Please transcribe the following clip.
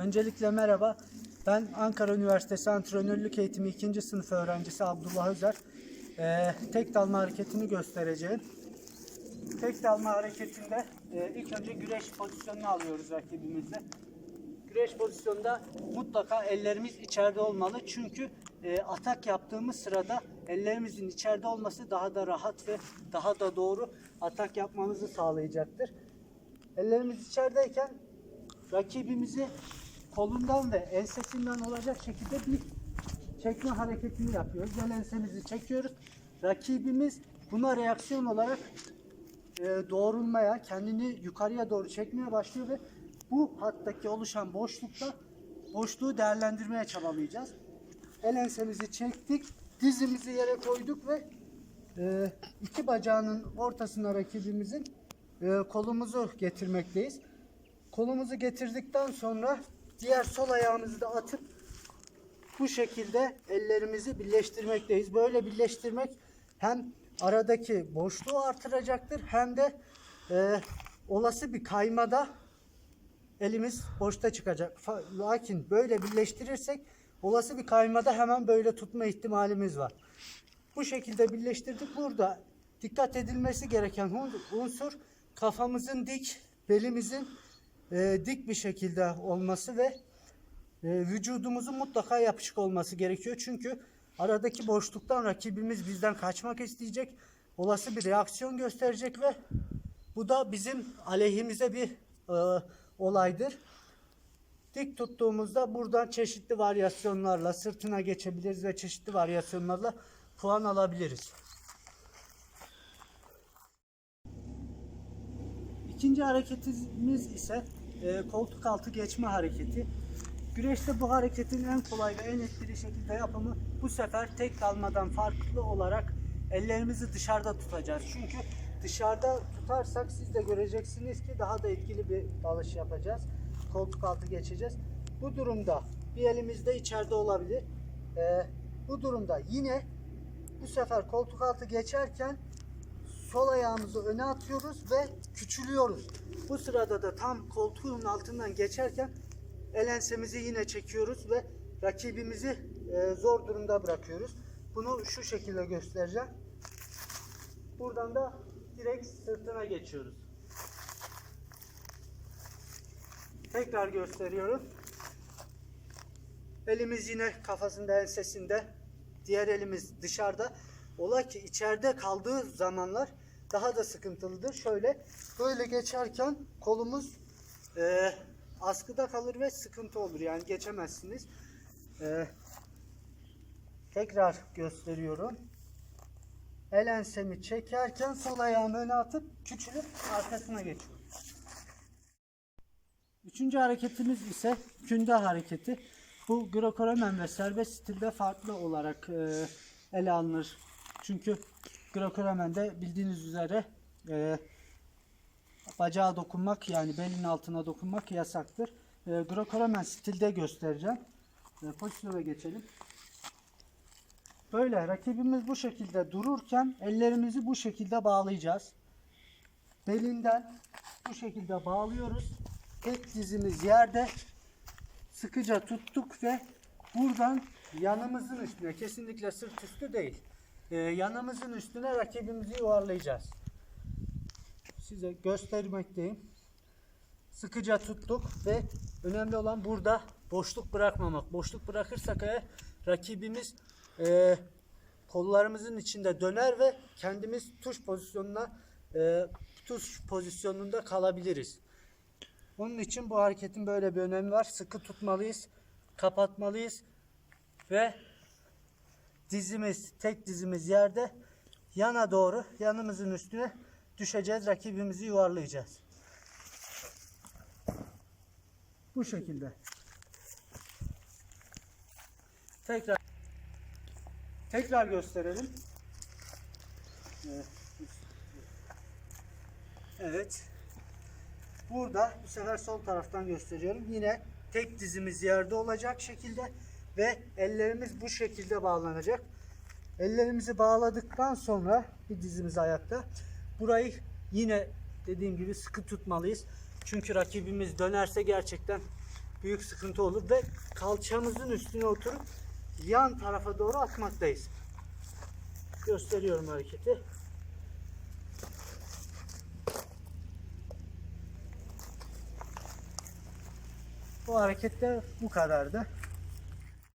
Öncelikle merhaba. Ben Ankara Üniversitesi Antrenörlük Eğitimi 2. sınıf öğrencisi Abdullah Özer. Ee, tek dalma hareketini göstereceğim. Tek dalma hareketinde e, ilk önce güreş pozisyonunu alıyoruz rakibimizle. Güreş pozisyonunda mutlaka ellerimiz içeride olmalı. Çünkü e, atak yaptığımız sırada ellerimizin içeride olması daha da rahat ve daha da doğru atak yapmamızı sağlayacaktır. Ellerimiz içerideyken rakibimizi kolundan ve ensesinden olacak şekilde bir çekme hareketini yapıyoruz. El ensemizi çekiyoruz. Rakibimiz buna reaksiyon olarak e, doğrulmaya, kendini yukarıya doğru çekmeye başlıyor ve bu hattaki oluşan boşlukta boşluğu değerlendirmeye çabalayacağız. El ensemizi çektik, dizimizi yere koyduk ve e, iki bacağının ortasına rakibimizin e, kolumuzu getirmekteyiz. Kolumuzu getirdikten sonra diğer sol ayağımızı da atıp bu şekilde ellerimizi birleştirmekteyiz. Böyle birleştirmek hem aradaki boşluğu artıracaktır hem de e, olası bir kaymada elimiz boşta çıkacak. Lakin böyle birleştirirsek olası bir kaymada hemen böyle tutma ihtimalimiz var. Bu şekilde birleştirdik. Burada dikkat edilmesi gereken unsur kafamızın dik, belimizin e, dik bir şekilde olması ve e, vücudumuzun mutlaka yapışık olması gerekiyor. Çünkü aradaki boşluktan rakibimiz bizden kaçmak isteyecek. Olası bir reaksiyon gösterecek ve bu da bizim aleyhimize bir e, olaydır. Dik tuttuğumuzda buradan çeşitli varyasyonlarla sırtına geçebiliriz ve çeşitli varyasyonlarla puan alabiliriz. İkinci hareketimiz ise e, koltuk altı geçme hareketi. Güreşte bu hareketin en kolay ve en etkili şekilde yapımı bu sefer tek dalmadan farklı olarak ellerimizi dışarıda tutacağız. Çünkü dışarıda tutarsak siz de göreceksiniz ki daha da etkili bir dalış yapacağız. Koltuk altı geçeceğiz. Bu durumda bir elimiz de içeride olabilir. E, bu durumda yine bu sefer koltuk altı geçerken sol ayağımızı öne atıyoruz ve küçülüyoruz. Bu sırada da tam koltuğun altından geçerken el ensemizi yine çekiyoruz ve rakibimizi e, zor durumda bırakıyoruz. Bunu şu şekilde göstereceğim. Buradan da direkt sırtına geçiyoruz. Tekrar gösteriyorum. Elimiz yine kafasında, ensesinde. Diğer elimiz dışarıda. Ola ki içeride kaldığı zamanlar daha da sıkıntılıdır. Şöyle böyle geçerken kolumuz e, askıda kalır ve sıkıntı olur. Yani geçemezsiniz. E, tekrar gösteriyorum. El ensemi çekerken sol ayağımı öne atıp küçülüp arkasına geçiyorum. Üçüncü hareketimiz ise künde hareketi. Bu Greco-Romen ve serbest stilde farklı olarak e, ele alınır. Çünkü Greco-Romen'de bildiğiniz üzere e, bacağa dokunmak yani belin altına dokunmak yasaktır. E, Greco-Romen stilde göstereceğim. E, pozisyona geçelim. Böyle rakibimiz bu şekilde dururken ellerimizi bu şekilde bağlayacağız. Belinden bu şekilde bağlıyoruz. Tek dizimiz yerde sıkıca tuttuk ve buradan yanımızın üstüne kesinlikle sırt üstü değil. Ee, yanımızın üstüne rakibimizi yuvarlayacağız. Size göstermekteyim. Sıkıca tuttuk ve önemli olan burada boşluk bırakmamak. Boşluk bırakırsak eğer rakibimiz e, kollarımızın içinde döner ve kendimiz tuş pozisyonuna e, tuş pozisyonunda kalabiliriz. Onun için bu hareketin böyle bir önemi var. Sıkı tutmalıyız, kapatmalıyız ve dizimiz, tek dizimiz yerde yana doğru, yanımızın üstüne düşeceğiz. Rakibimizi yuvarlayacağız. Bu şekilde. Tekrar tekrar gösterelim. Evet. Burada bu sefer sol taraftan gösteriyorum. Yine tek dizimiz yerde olacak şekilde ve ellerimiz bu şekilde bağlanacak. Ellerimizi bağladıktan sonra bir dizimiz ayakta. Burayı yine dediğim gibi sıkı tutmalıyız. Çünkü rakibimiz dönerse gerçekten büyük sıkıntı olur ve kalçamızın üstüne oturup yan tarafa doğru atmaktayız. Gösteriyorum hareketi. Bu hareketler bu kadardı.